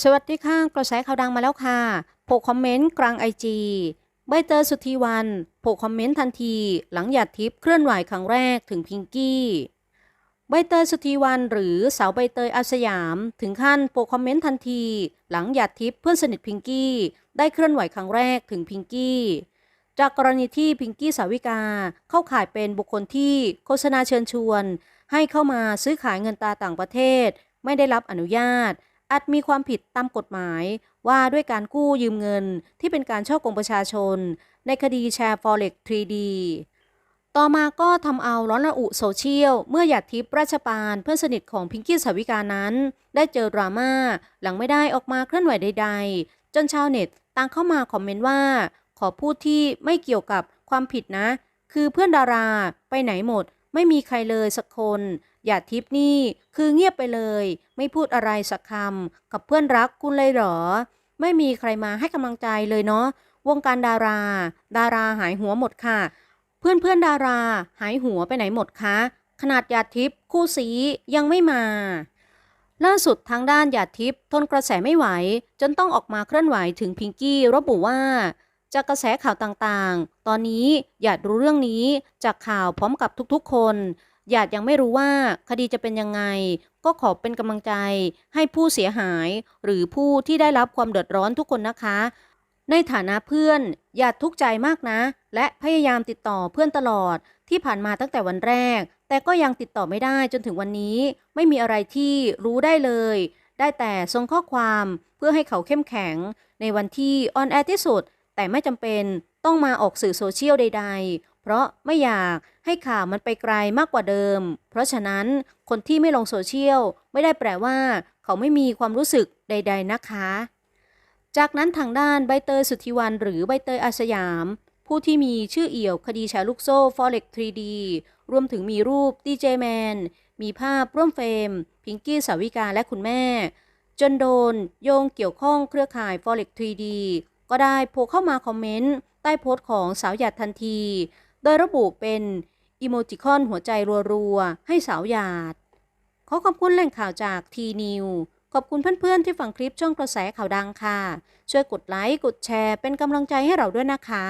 สวัสดีค่ะกระแสข่าวดังมาแล้วค่ะโผล่คอมเมนต์กลางไอจีใบเตยสุธีวันโผล่คอมเมนต์ทันที หลังหยาดทิพย์เคลื่อนไหวครั้งแรกถึงพิงกี้ใบเตยสุธีวันหรือสาวใบเตยอาสยาม ถึงขั้นโผล่คอมเมนต์ทันที หลังหยาดทิพย์เพื่อนสนิทพิงกี้ได้เคลื่อนไหวครั้งแรกถึงพิงกี้จากกรณีที่พิงกี้สาวิกาเข้าข่ายเป็นบุคคลที่โฆษณาเชิญชวน ให้เข้ามาซื้อขายเงินตราต่างประเทศ ไม่ได้รับอนุญาต อาจมีความผิดตามกฎหมายว่าด้วยการกู้ยืมเงินที่เป็นการช่อกงประชาชน ในคดีแชร์ Forex 3D ต่อมาก็ทำเอาร้อนระอุโซเชียล เมื่อหยาดทิพย์ราชปานเพื่อนสนิทของพิงกี้สาวิกานั้น ได้เจอดราม่าหลังไม่ได้ออกมาเคลื่อนไหวใด ๆ จนชาวเน็ตต่างเข้ามาคอมเมนต์ว่า ขอพูดที่ไม่เกี่ยวกับความผิดนะ คือเพื่อนดาราไปไหนหมด ไม่มีใครเลยสักคน หยาดทิพย์นี่คือเงียบไปเลย ไม่พูดอะไรสักคำกับเพื่อนรักคุณเลยเหรอ ไม่มีใครมาให้กำลังใจเลยเนาะวงการดารา ดาราหายหัวหมดค่ะ เพื่อนเพื่อนดาราหายหัวไปไหนหมดคะขนาดหยาดทิพย์คู่สียังไม่มา ล่าสุดทางด้านหยาดทิพย์ทนกระแสไม่ไหว จนต้องออกมาเคลื่อนไหวถึงพิงกี้ระบุว่าจากกระแสข่าวต่างๆ ตอนนี้หยาดรู้เรื่องนี้จากข่าวพร้อมกับทุกๆคน หยาดยังไม่รู้ว่าคดีจะเป็นยังไง ก็ขอเป็นกำลังใจ ให้ผู้เสียหาย หรือผู้ที่ได้รับความเดือดร้อนทุกคนนะคะ ในฐานะเพื่อนหยาดทุกใจมากนะ และพยายามติดต่อเพื่อนตลอดที่ผ่านมาตั้งแต่วันแรก แต่ก็ยังติดต่อไม่ได้จนถึงวันนี้ ไม่มีอะไรที่รู้ได้เลย ได้แต่ส่งข้อความเพื่อให้เขาเข้มแข็ง ในวันที่ออนแอร์ที่สุด แต่ไม่จำเป็นต้องมาออกสื่อโซเชียลใด ๆ เพราะไม่อยากให้ข่าวมันไปไกลมากกว่าเดิม เพราะฉะนั้นคนที่ไม่ลงโซเชียลไม่ได้แปลว่า เขาไม่มีความรู้สึกใด ๆนะคะ จากนั้นทางด้านใบเตยสุทธิวันหรือใบเตยอาสยาม ผู้ที่มีชื่อเอี่ยวคดีแชร์ลูกโซ่ Forex 3D รวมถึงมีรูปดีเจแมนมีภาพร่วมเฟรม พิงกี้สาวิกาและคุณแม่ จนโดนโยงเกี่ยวข้องเครือข่าย Forex 3D ก็ได้โพเข้ามาคอมเมนต์ ใต้โพสต์ของสาวหยาดทันที โดยระบุเป็นอีโมจิคอนหัวใจรัวๆ ให้สาวหยาด ขอขอบคุณแหล่งข่าวจากทีนิวขอบคุณเพื่อนๆ ที่ฟังคลิปช่องกระแสข่าวดังค่ะ ช่วยกดไลค์ กดแชร์เป็นกำลังใจให้เราด้วยนะคะ